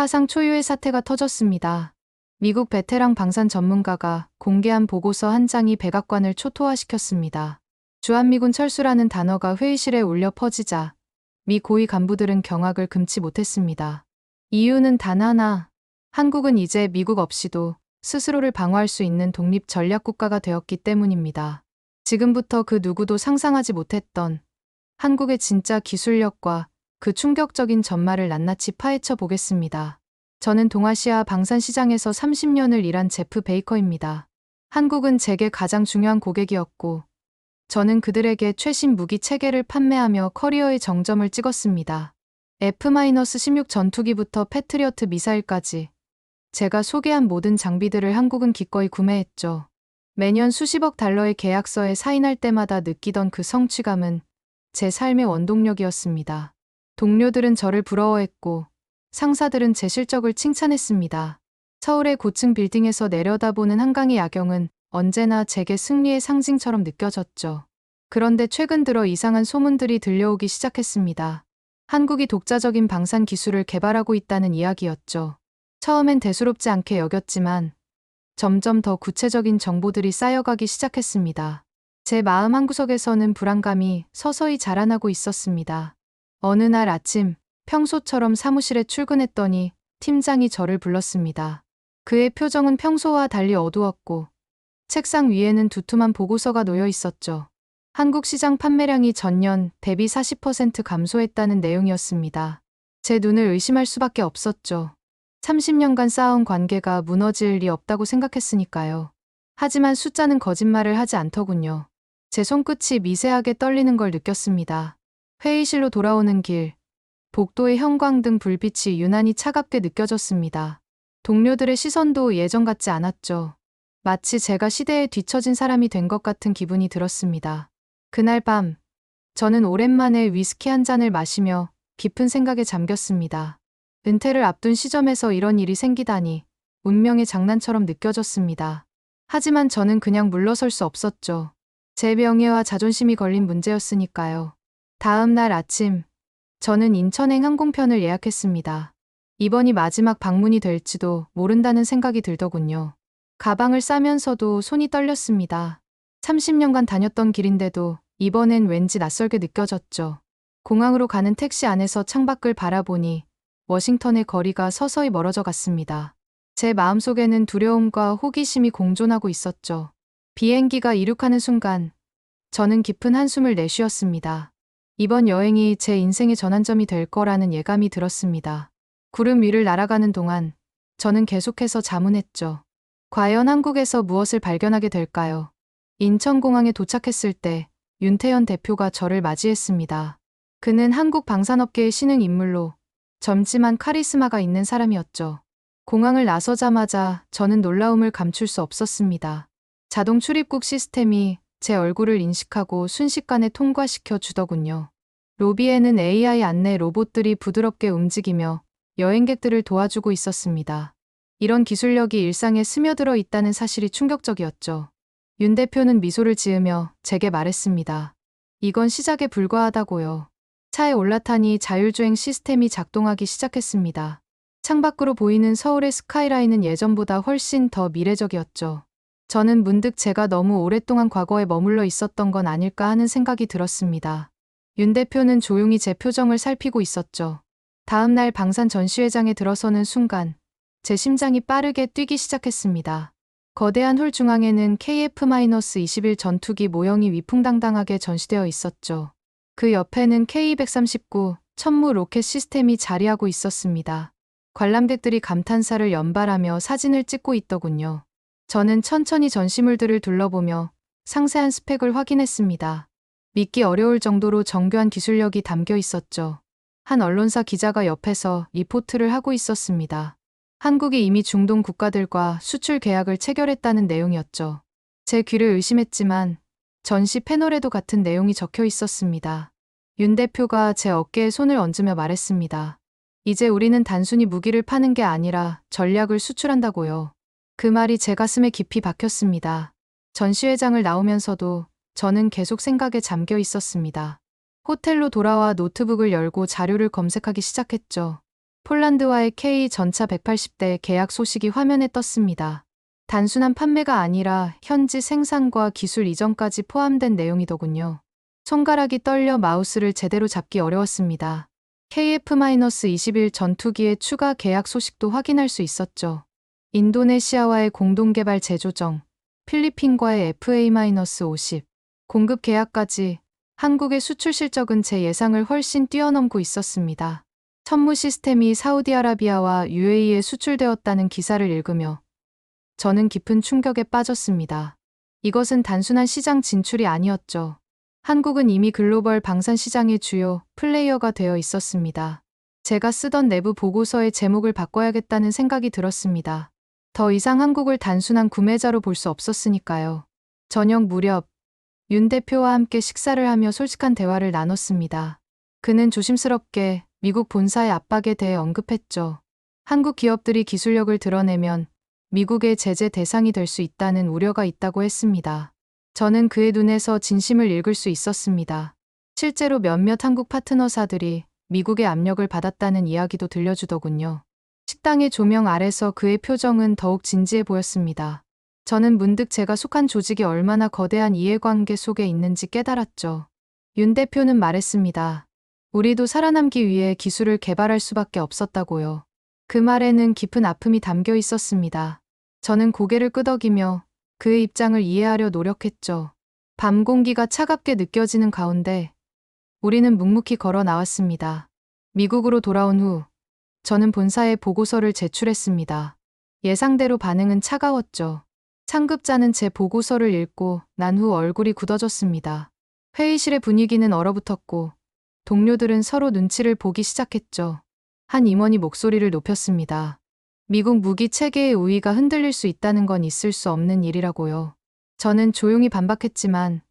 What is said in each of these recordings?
사상 초유의 사태가 터졌습니다. 미국 베테랑 방산 전문가가 공개한 보고서 한 장이 백악관을 초토화시켰습니다. 주한미군 철수라는 단어가 회의실에 울려 퍼지자 미 고위 간부들은 경악을 금치 못했습니다. 이유는 단 하나. 한국은 이제 미국 없이도 스스로를 방어할 수 있는 독립 전략 국가가 되었기 때문입니다. 지금부터 그 누구도 상상하지 못했던 한국의 진짜 기술력과 그 충격적인 전말을 낱낱이 파헤쳐 보겠습니다. 저는 동아시아 방산 시장에서 30년을 일한 제프 베이커입니다. 한국은 제게 가장 중요한 고객이었고, 저는 그들에게 최신 무기 체계를 판매하며 커리어의 정점을 찍었습니다. F-16 전투기부터 패트리어트 미사일까지 제가 소개한 모든 장비들을 한국은 기꺼이 구매했죠. 매년 수십억 달러의 계약서에 사인할 때마다 느끼던 그 성취감은 제 삶의 원동력이었습니다. 동료들은 저를 부러워했고 상사들은 제 실적을 칭찬했습니다. 서울의 고층 빌딩에서 내려다보는 한강의 야경은 언제나 제게 승리의 상징처럼 느껴졌죠. 그런데 최근 들어 이상한 소문들이 들려오기 시작했습니다. 한국이 독자적인 방산 기술을 개발하고 있다는 이야기였죠. 처음엔 대수롭지 않게 여겼지만 점점 더 구체적인 정보들이 쌓여가기 시작했습니다. 제 마음 한구석에서는 불안감이 서서히 자라나고 있었습니다. 어느 날 아침 평소처럼 사무실에 출근했더니 팀장이 저를 불렀습니다. 그의 표정은 평소와 달리 어두웠고 책상 위에는 두툼한 보고서가 놓여 있었죠. 한국 시장 판매량이 전년 대비 40% 감소했다는 내용이었습니다. 제 눈을 의심할 수밖에 없었죠. 30년간 쌓아온 관계가 무너질 리 없다고 생각했으니까요. 하지만 숫자는 거짓말을 하지 않더군요. 제 손끝이 미세하게 떨리는 걸 느꼈습니다. 회의실로 돌아오는 길, 복도의 형광등 불빛이 유난히 차갑게 느껴졌습니다. 동료들의 시선도 예전 같지 않았죠. 마치 제가 시대에 뒤처진 사람이 된 것 같은 기분이 들었습니다. 그날 밤, 저는 오랜만에 위스키 한 잔을 마시며 깊은 생각에 잠겼습니다. 은퇴를 앞둔 시점에서 이런 일이 생기다니 운명의 장난처럼 느껴졌습니다. 하지만 저는 그냥 물러설 수 없었죠. 제 명예와 자존심이 걸린 문제였으니까요. 다음 날 아침, 저는 인천행 항공편을 예약했습니다. 이번이 마지막 방문이 될지도 모른다는 생각이 들더군요. 가방을 싸면서도 손이 떨렸습니다. 30년간 다녔던 길인데도 이번엔 왠지 낯설게 느껴졌죠. 공항으로 가는 택시 안에서 창밖을 바라보니 워싱턴의 거리가 서서히 멀어져 갔습니다. 제 마음속에는 두려움과 호기심이 공존하고 있었죠. 비행기가 이륙하는 순간 저는 깊은 한숨을 내쉬었습니다. 이번 여행이 제 인생의 전환점이 될 거라는 예감이 들었습니다. 구름 위를 날아가는 동안 저는 계속해서 자문했죠. 과연 한국에서 무엇을 발견하게 될까요? 인천공항에 도착했을 때 윤태현 대표가 저를 맞이했습니다. 그는 한국 방산업계의 신흥 인물로 젊지만 카리스마가 있는 사람이었죠. 공항을 나서자마자 저는 놀라움을 감출 수 없었습니다. 자동 출입국 시스템이 제 얼굴을 인식하고 순식간에 통과시켜 주더군요. 로비에는 AI 안내 로봇들이 부드럽게 움직이며 여행객들을 도와주고 있었습니다. 이런 기술력이 일상에 스며들어 있다는 사실이 충격적이었죠. 윤 대표는 미소를 지으며 제게 말했습니다. 이건 시작에 불과하다고요. 차에 올라타니 자율주행 시스템이 작동하기 시작했습니다. 창밖으로 보이는 서울의 스카이라인은 예전보다 훨씬 더 미래적이었죠. 저는 문득 제가 너무 오랫동안 과거에 머물러 있었던 건 아닐까 하는 생각이 들었습니다. 윤 대표는 조용히 제 표정을 살피고 있었죠. 다음 날 방산 전시회장에 들어서는 순간 제 심장이 빠르게 뛰기 시작했습니다. 거대한 홀 중앙에는 KF-21 전투기 모형이 위풍당당하게 전시되어 있었죠. 그 옆에는 K-239 천무 로켓 시스템이 자리하고 있었습니다. 관람객들이 감탄사를 연발하며 사진을 찍고 있더군요. 저는 천천히 전시물들을 둘러보며 상세한 스펙을 확인했습니다. 믿기 어려울 정도로 정교한 기술력이 담겨 있었죠. 한 언론사 기자가 옆에서 리포트를 하고 있었습니다. 한국이 이미 중동 국가들과 수출 계약을 체결했다는 내용이었죠. 제 귀를 의심했지만 전시 패널에도 같은 내용이 적혀 있었습니다. 윤 대표가 제 어깨에 손을 얹으며 말했습니다. 이제 우리는 단순히 무기를 파는 게 아니라 전략을 수출한다고요. 그 말이 제 가슴에 깊이 박혔습니다. 전시회장을 나오면서도 저는 계속 생각에 잠겨 있었습니다. 호텔로 돌아와 노트북을 열고 자료를 검색하기 시작했죠. 폴란드와의 K 전차 180대 계약 소식이 화면에 떴습니다. 단순한 판매가 아니라 현지 생산과 기술 이전까지 포함된 내용이더군요. 손가락이 떨려 마우스를 제대로 잡기 어려웠습니다. KF-21 전투기의 추가 계약 소식도 확인할 수 있었죠. 인도네시아와의 공동개발 제조정, 필리핀과의 FA-50 공급 계약까지 한국의 수출 실적은 제 예상을 훨씬 뛰어넘고 있었습니다. 천무 시스템이 사우디아라비아와 UAE에 수출되었다는 기사를 읽으며 저는 깊은 충격에 빠졌습니다. 이것은 단순한 시장 진출이 아니었죠. 한국은 이미 글로벌 방산 시장의 주요 플레이어가 되어 있었습니다. 제가 쓰던 내부 보고서의 제목을 바꿔야겠다는 생각이 들었습니다. 더 이상 한국을 단순한 구매자로 볼 수 없었으니까요. 저녁 무렵 윤 대표와 함께 식사를 하며 솔직한 대화를 나눴습니다. 그는 조심스럽게 미국 본사의 압박에 대해 언급했죠. 한국 기업들이 기술력을 드러내면 미국의 제재 대상이 될 수 있다는 우려가 있다고 했습니다. 저는 그의 눈에서 진심을 읽을 수 있었습니다. 실제로 몇몇 한국 파트너사들이 미국의 압력을 받았다는 이야기도 들려주더군요. 식당의 조명 아래서 그의 표정은 더욱 진지해 보였습니다. 저는 문득 제가 속한 조직이 얼마나 거대한 이해관계 속에 있는지 깨달았죠. 윤 대표는 말했습니다. 우리도 살아남기 위해 기술을 개발할 수밖에 없었다고요. 그 말에는 깊은 아픔이 담겨 있었습니다. 저는 고개를 끄덕이며 그의 입장을 이해하려 노력했죠. 밤 공기가 차갑게 느껴지는 가운데 우리는 묵묵히 걸어 나왔습니다. 미국으로 돌아온 후 저는 본사에 보고서를 제출했습니다. 예상대로 반응은 차가웠죠. 상급자는 제 보고서를 읽고 난 후 얼굴이 굳어졌습니다. 회의실의 분위기는 얼어붙었고 동료들은 서로 눈치를 보기 시작했죠. 한 임원이 목소리를 높였습니다. 미국 무기 체계의 우위가 흔들릴 수 있다는 건 있을 수 없는 일이라고요. 저는 조용히 반박했지만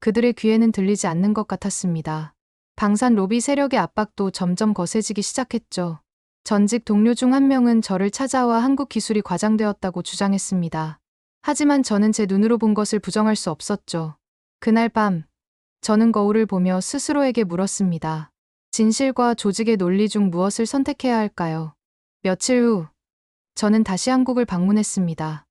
그들의 귀에는 들리지 않는 것 같았습니다. 방산 로비 세력의 압박도 점점 거세지기 시작했죠. 전직 동료 중 한 명은 저를 찾아와 한국 기술이 과장되었다고 주장했습니다. 하지만 저는 제 눈으로 본 것을 부정할 수 없었죠. 그날 밤, 저는 거울을 보며 스스로에게 물었습니다. 진실과 조직의 논리 중 무엇을 선택해야 할까요? 며칠 후, 저는 다시 한국을 방문했습니다.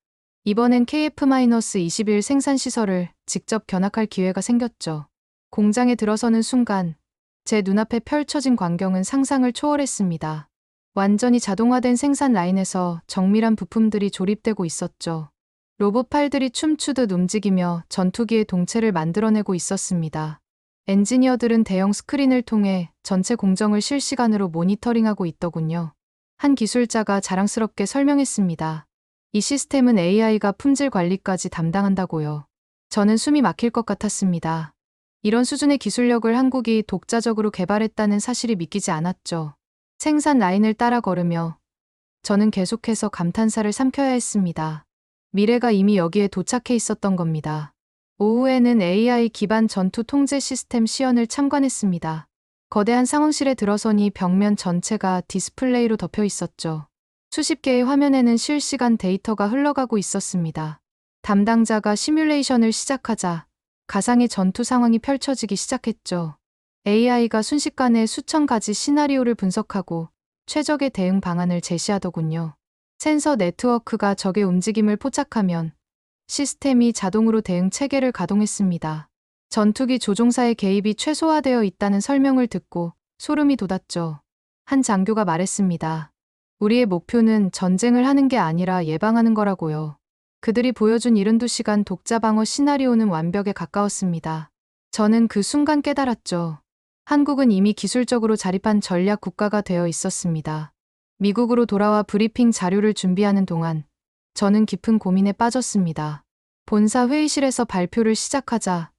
이번엔 KF-21 생산시설을 직접 견학할 기회가 생겼죠. 공장에 들어서는 순간, 제 눈앞에 펼쳐진 광경은 상상을 초월했습니다. 완전히 자동화된 생산 라인에서 정밀한 부품들이 조립되고 있었죠. 로봇 팔들이 춤추듯 움직이며 전투기의 동체를 만들어내고 있었습니다. 엔지니어들은 대형 스크린을 통해 전체 공정을 실시간으로 모니터링하고 있더군요. 한 기술자가 자랑스럽게 설명했습니다. 이 시스템은 AI가 품질 관리까지 담당한다고요. 저는 숨이 막힐 것 같았습니다. 이런 수준의 기술력을 한국이 독자적으로 개발했다는 사실이 믿기지 않았죠. 생산 라인을 따라 걸으며 저는 계속해서 감탄사를 삼켜야 했습니다. 미래가 이미 여기에 도착해 있었던 겁니다. 오후에는 AI 기반 전투 통제 시스템 시연을 참관했습니다. 거대한 상황실에 들어서니 벽면 전체가 디스플레이로 덮여 있었죠. 수십 개의 화면에는 실시간 데이터가 흘러가고 있었습니다. 담당자가 시뮬레이션을 시작하자 가상의 전투 상황이 펼쳐지기 시작했죠. AI가 순식간에 수천 가지 시나리오를 분석하고 최적의 대응 방안을 제시하더군요. 센서 네트워크가 적의 움직임을 포착하면 시스템이 자동으로 대응 체계를 가동했습니다. 전투기 조종사의 개입이 최소화되어 있다는 설명을 듣고 소름이 돋았죠. 한 장교가 말했습니다. 우리의 목표는 전쟁을 하는 게 아니라 예방하는 거라고요. 그들이 보여준 72시간 독자 방어 시나리오는 완벽에 가까웠습니다. 저는 그 순간 깨달았죠. 한국은 이미 기술적으로 자립한 전략 국가가 되어 있었습니다. 미국으로 돌아와 브리핑 자료를 준비하는 동안 저는 깊은 고민에 빠졌습니다. 본사 회의실에서 발표를 시작하자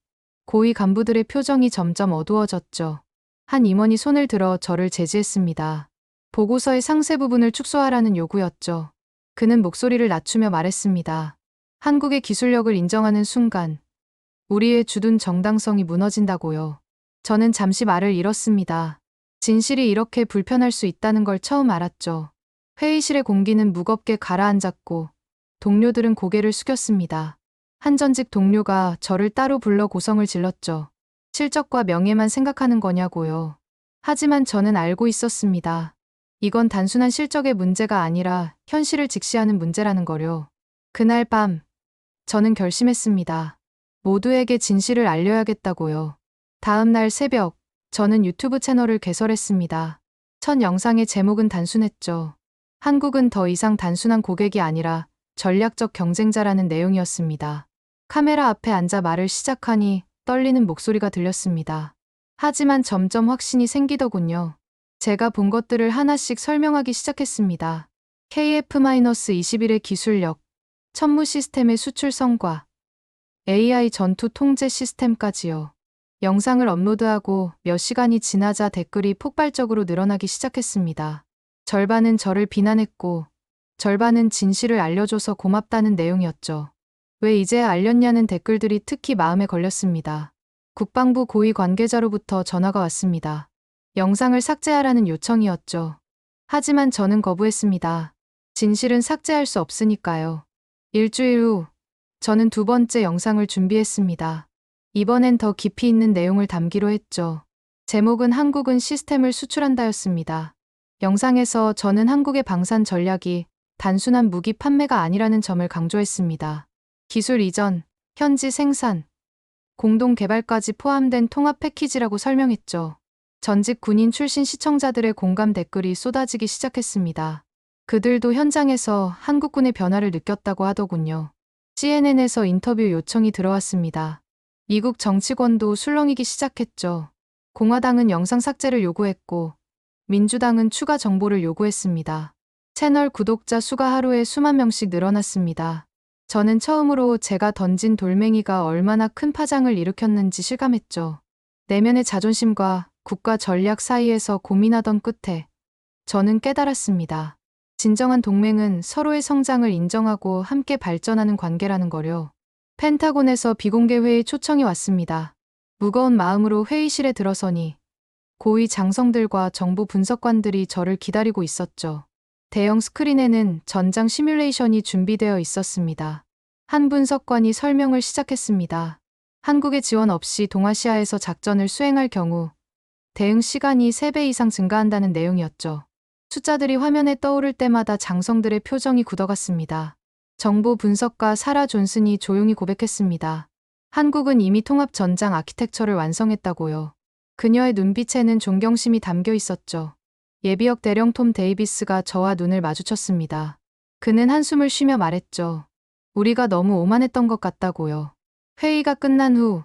고위 간부들의 표정이 점점 어두워졌죠. 한 임원이 손을 들어 저를 제지했습니다. 보고서의 상세 부분을 축소하라는 요구였죠. 그는 목소리를 낮추며 말했습니다. 한국의 기술력을 인정하는 순간 우리의 주둔 정당성이 무너진다고요. 저는 잠시 말을 잃었습니다. 진실이 이렇게 불편할 수 있다는 걸 처음 알았죠. 회의실의 공기는 무겁게 가라앉았고 동료들은 고개를 숙였습니다. 한 전직 동료가 저를 따로 불러 고성을 질렀죠. 실적과 명예만 생각하는 거냐고요. 하지만 저는 알고 있었습니다. 이건 단순한 실적의 문제가 아니라 현실을 직시하는 문제라는 거요. 그날 밤, 저는 결심했습니다. 모두에게 진실을 알려야겠다고요. 다음 날 새벽, 저는 유튜브 채널을 개설했습니다. 첫 영상의 제목은 단순했죠. 한국은 더 이상 단순한 고객이 아니라 전략적 경쟁자라는 내용이었습니다. 카메라 앞에 앉아 말을 시작하니 떨리는 목소리가 들렸습니다. 하지만 점점 확신이 생기더군요. 제가 본 것들을 하나씩 설명하기 시작했습니다. KF-21의 기술력, 천무 시스템의 수출 성과, AI 전투 통제 시스템까지요. 영상을 업로드하고 몇 시간이 지나자 댓글이 폭발적으로 늘어나기 시작했습니다. 절반은 저를 비난했고, 절반은 진실을 알려줘서 고맙다는 내용이었죠. 왜 이제 알렸냐는 댓글들이 특히 마음에 걸렸습니다. 국방부 고위 관계자로부터 전화가 왔습니다. 영상을 삭제하라는 요청이었죠. 하지만 저는 거부했습니다. 진실은 삭제할 수 없으니까요. 일주일 후, 저는 두 번째 영상을 준비했습니다. 이번엔 더 깊이 있는 내용을 담기로 했죠. 제목은 한국은 시스템을 수출한다였습니다. 영상에서 저는 한국의 방산 전략이 단순한 무기 판매가 아니라는 점을 강조했습니다. 기술 이전, 현지 생산, 공동 개발까지 포함된 통합 패키지라고 설명했죠. 전직 군인 출신 시청자들의 공감 댓글이 쏟아지기 시작했습니다. 그들도 현장에서 한국군의 변화를 느꼈다고 하더군요. CNN에서 인터뷰 요청이 들어왔습니다. 미국 정치권도 술렁이기 시작했죠. 공화당은 영상 삭제를 요구했고, 민주당은 추가 정보를 요구했습니다. 채널 구독자 수가 하루에 수만 명씩 늘어났습니다. 저는 처음으로 제가 던진 돌멩이가 얼마나 큰 파장을 일으켰는지 실감했죠. 내면의 자존심과 국가 전략 사이에서 고민하던 끝에 저는 깨달았습니다. 진정한 동맹은 서로의 성장을 인정하고 함께 발전하는 관계라는 거요. 펜타곤에서 비공개 회의 초청이 왔습니다. 무거운 마음으로 회의실에 들어서니 고위 장성들과 정부 분석관들이 저를 기다리고 있었죠. 대형 스크린에는 전장 시뮬레이션이 준비되어 있었습니다. 한 분석관이 설명을 시작했습니다. 한국의 지원 없이 동아시아에서 작전을 수행할 경우 대응 시간이 3배 이상 증가한다는 내용이었죠. 숫자들이 화면에 떠오를 때마다 장성들의 표정이 굳어갔습니다. 정보 분석가 사라 존슨이 조용히 고백했습니다. 한국은 이미 통합 전장 아키텍처를 완성했다고요. 그녀의 눈빛에는 존경심이 담겨 있었죠. 예비역 대령 톰 데이비스가 저와 눈을 마주쳤습니다. 그는 한숨을 쉬며 말했죠. 우리가 너무 오만했던 것 같다고요. 회의가 끝난 후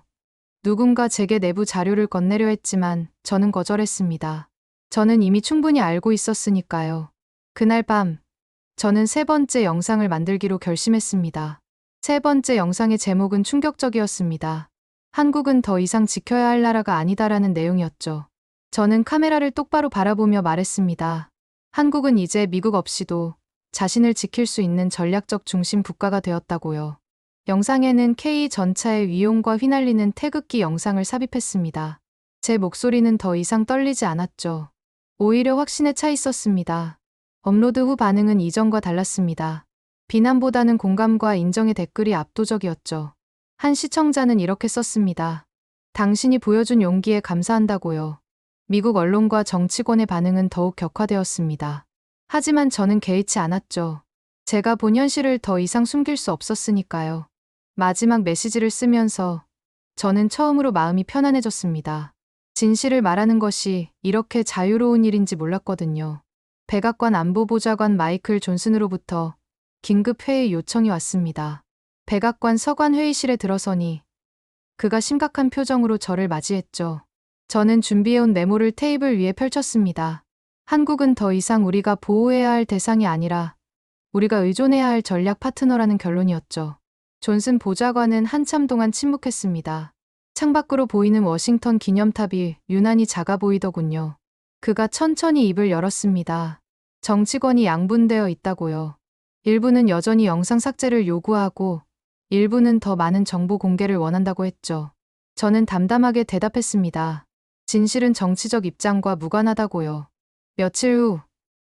누군가 제게 내부 자료를 건네려 했지만 저는 거절했습니다. 저는 이미 충분히 알고 있었으니까요. 그날 밤 저는 세 번째 영상을 만들기로 결심했습니다. 세 번째 영상의 제목은 충격적이었습니다. 한국은 더 이상 지켜야 할 나라가 아니다라는 내용이었죠. 저는 카메라를 똑바로 바라보며 말했습니다. 한국은 이제 미국 없이도 자신을 지킬 수 있는 전략적 중심 국가가 되었다고요. 영상에는 K 전차의 위용과 휘날리는 태극기 영상을 삽입했습니다. 제 목소리는 더 이상 떨리지 않았죠. 오히려 확신에 차 있었습니다. 업로드 후 반응은 이전과 달랐습니다. 비난보다는 공감과 인정의 댓글이 압도적이었죠. 한 시청자는 이렇게 썼습니다. 당신이 보여준 용기에 감사한다고요. 미국 언론과 정치권의 반응은 더욱 격화되었습니다. 하지만 저는 개의치 않았죠. 제가 본 현실을 더 이상 숨길 수 없었으니까요. 마지막 메시지를 쓰면서 저는 처음으로 마음이 편안해졌습니다. 진실을 말하는 것이 이렇게 자유로운 일인지 몰랐거든요. 백악관 안보보좌관 마이클 존슨으로부터 긴급 회의 요청이 왔습니다. 백악관 서관 회의실에 들어서니 그가 심각한 표정으로 저를 맞이했죠. 저는 준비해온 메모를 테이블 위에 펼쳤습니다. 한국은 더 이상 우리가 보호해야 할 대상이 아니라 우리가 의존해야 할 전략 파트너라는 결론이었죠. 존슨 보좌관은 한참 동안 침묵했습니다. 창밖으로 보이는 워싱턴 기념탑이 유난히 작아 보이더군요. 그가 천천히 입을 열었습니다. 정치권이 양분되어 있다고요. 일부는 여전히 영상 삭제를 요구하고 일부는 더 많은 정보 공개를 원한다고 했죠. 저는 담담하게 대답했습니다. 진실은 정치적 입장과 무관하다고요. 며칠 후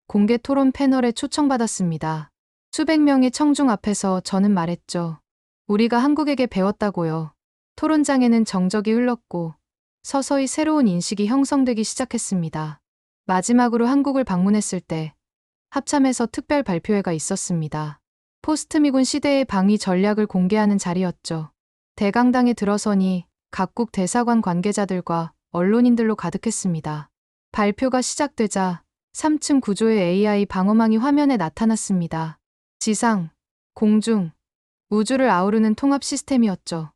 공개 토론 패널에 초청받았습니다. 수백 명의 청중 앞에서 저는 말했죠. 우리가 한국에게 배웠다고요. 토론장에는 정적이 흘렀고 서서히 새로운 인식이 형성되기 시작했습니다. 마지막으로 한국을 방문했을 때 합참에서 특별 발표회가 있었습니다. 포스트 미군 시대의 방위 전략을 공개하는 자리였죠. 대강당에 들어서니 각국 대사관 관계자들과 언론인들로 가득했습니다. 발표가 시작되자 3층 구조의 AI 방어망이 화면에 나타났습니다. 지상, 공중, 우주를 아우르는 통합 시스템이었죠.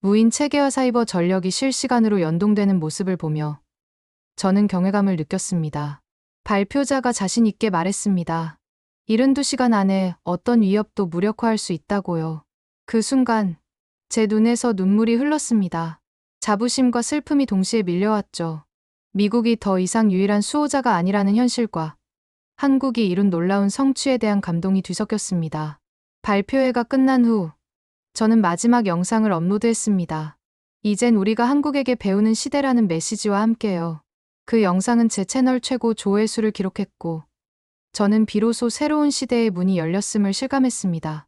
무인 체계와 사이버 전력이 실시간으로 연동되는 모습을 보며 저는 경외감을 느꼈습니다. 발표자가 자신 있게 말했습니다. 72시간 안에 어떤 위협도 무력화할 수 있다고요. 그 순간 제 눈에서 눈물이 흘렀습니다. 자부심과 슬픔이 동시에 밀려왔죠. 미국이 더 이상 유일한 수호자가 아니라는 현실과 한국이 이룬 놀라운 성취에 대한 감동이 뒤섞였습니다. 발표회가 끝난 후 저는 마지막 영상을 업로드했습니다. 이젠 우리가 한국에게 배우는 시대라는 메시지와 함께요. 그 영상은 제 채널 최고 조회수를 기록했고 저는 비로소 새로운 시대의 문이 열렸음을 실감했습니다.